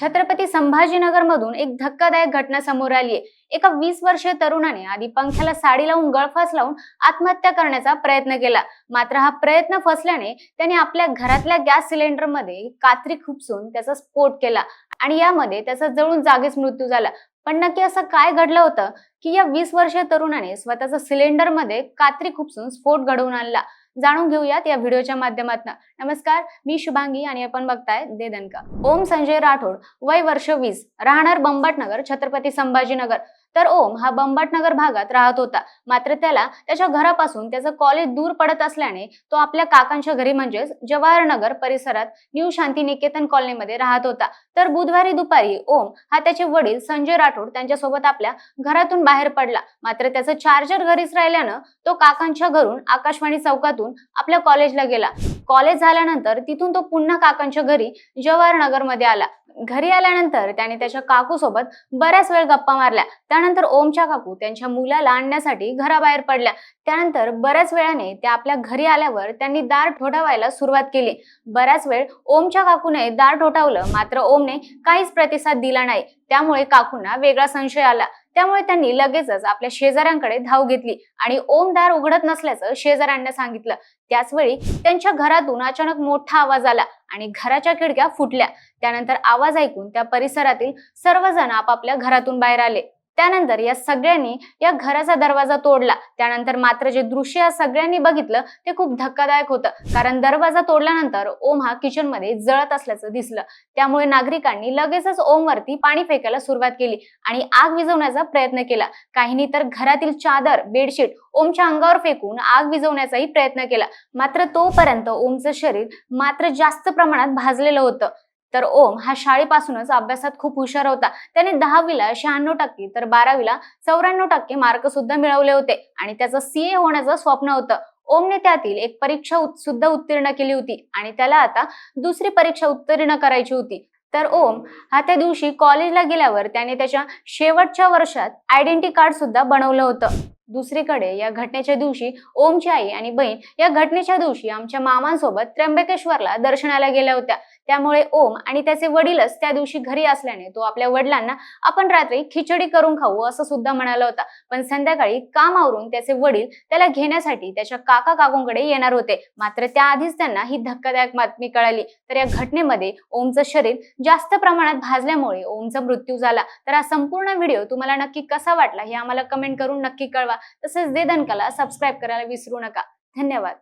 छत्रपती संभाजीनगर मधून एक धक्कादायक घटना समोर आली आहे. एका वीस वर्षीय तरुणाने आधी पंख्याला साडी लावून गळफास लावून आत्महत्या करण्याचा प्रयत्न केला. मात्र हा प्रयत्न फसल्याने त्याने आपल्या घरातल्या गॅस सिलेंडरमध्ये कात्री खुपसून त्याचा स्फोट केला आणि यामध्ये त्याचा जळून जागीच मृत्यू झाला. पण नक्की असं काय घडलं होतं की या वीस वर्षीय तरुणाने स्वतःचा सिलेंडरमध्ये कात्री खुपसून स्फोट घडवून आणला? जाणून घेऊयात या व्हिडिओच्या माध्यमातून. नमस्कार मी शुभांगी आणि आपण बघताय देदनका ओम संजय राठोड वय वर्ष वीस राहणार बंबटनगर छत्रपती संभाजीनगर. तर ओम हा बंबाटनगर भागात राहत होता. मात्र त्याला त्याच्या घरापासून त्याचं कॉलेज दूर पडत असल्याने तो आपल्या काकांच्या घरी म्हणजेच जवाहरनगर परिसरात न्यू शांती निकेतन कॉलनीमध्ये राहत होता. तर बुधवारी दुपारी ओम हा त्याचे वडील संजय राठोड त्यांच्यासोबत आपल्या घरातून बाहेर पडला. मात्र त्याचं चार्जर घरीच राहिल्यानं तो काकांच्या घरून आकाशवाणी चौकातून आपल्या कॉलेजला गेला. कॉलेज झाल्यानंतर तिथून तो पुन्हा काकांच्या घरी जवाहरनगरमध्ये आला. घरी आल्यानंतर त्याने त्याच्या काकू सोबत बऱ्याच वेळ गप्पा मारल्या. त्यानंतर ओमच्या काकू त्यांच्या मुलाला आणण्यासाठी घराबाहेर पडल्या. त्यानंतर बऱ्याच वेळाने त्या आपल्या घरी आल्यावर त्यांनी दार ठोठावायला सुरुवात केली. बऱ्याच वेळ ओमच्या काकूने दार ठोठावलं मात्र ओमने काहीच प्रतिसाद दिला नाही. त्यामुळे काकूंना वेगळा संशय आला. त्यामुळे त्यांनी लगेचच आपल्या शेजाऱ्यांकडे धाव घेतली आणि ओम दार उघडत नसल्याचं शेजाऱ्यांना सांगितलं. त्याचवेळी त्यांच्या घरातून अचानक मोठा आवाज आला आणि घराच्या खिडक्या फुटल्या. त्यानंतर आवाज ऐकून त्या परिसरातील सर्वजण आपापल्या घरातून बाहेर आले. त्यानंतर या सगळ्यांनी या घराचा दरवाजा तोडला. त्यानंतर मात्र जे दृश्य या सगळ्यांनी बघितलं ते खूप धक्कादायक होतं. कारण दरवाजा तोडल्यानंतर ओम हा किचनमध्ये जळत असल्याचं दिसलं. त्यामुळे नागरिकांनी लगेचच ओमवरती पाणी फेकायला सुरुवात केली आणि आग विझवण्याचा प्रयत्न केला. काहींनी तर घरातील चादर बेडशीट ओमच्या अंगावर फेकून आग विझवण्याचाही प्रयत्न केला. मात्र तोपर्यंत ओमचं शरीर मात्र जास्त प्रमाणात भाजलेलं होतं. तर ओम हा शाळेपासूनच अभ्यासात खूप हुशार होता. त्याने दहावीला शहाण्णव टक्के तर बारावीला चौऱ्याण्णव टक्के मार्क सुद्धा मिळवले होते आणि त्याचं सीए होण्याचं स्वप्न होतं. ओमने त्यातील एक परीक्षा उत- सुद्धा उत्तीर्ण केली होती आणि त्याला आता दुसरी परीक्षा उत्तीर्ण करायची होती. तर ओम हा त्या दिवशी कॉलेजला गेल्यावर त्याने त्याच्या शेवटच्या वर्षात आयडेंटी कार्ड सुद्धा बनवलं होतं. दुसरीकडे या घटनेच्या दिवशी ओमची आई आणि बहीण या घटनेच्या दिवशी आमच्या मामांसोबत त्र्यंबकेश्वरला दर्शनाला गेल्या होत्या. त्यामुळे ओम आणि त्याचे वडीलच त्या दिवशी घरी असल्याने तो आपल्या वडिलांना आपण रात्री खिचडी करून खाऊ असं सुद्धा म्हणाला होता. पण संध्याकाळी काम आवरून त्याचे वडील त्याला घेण्यासाठी त्याच्या काका काकूंकडे येणार होते. मात्र त्याआधीच त्यांना ही धक्कादायक बातमी कळाली. तर या घटनेमध्ये ओमचं शरीर जास्त प्रमाणात भाजल्यामुळे ओमचा मृत्यू झाला. तर हा संपूर्ण व्हिडिओ तुम्हाला नक्की कसा वाटला हे आम्हाला कमेंट करून नक्की कळवा. तसेच दे दणकाला सबस्क्राईब करायला विसरू नका. धन्यवाद.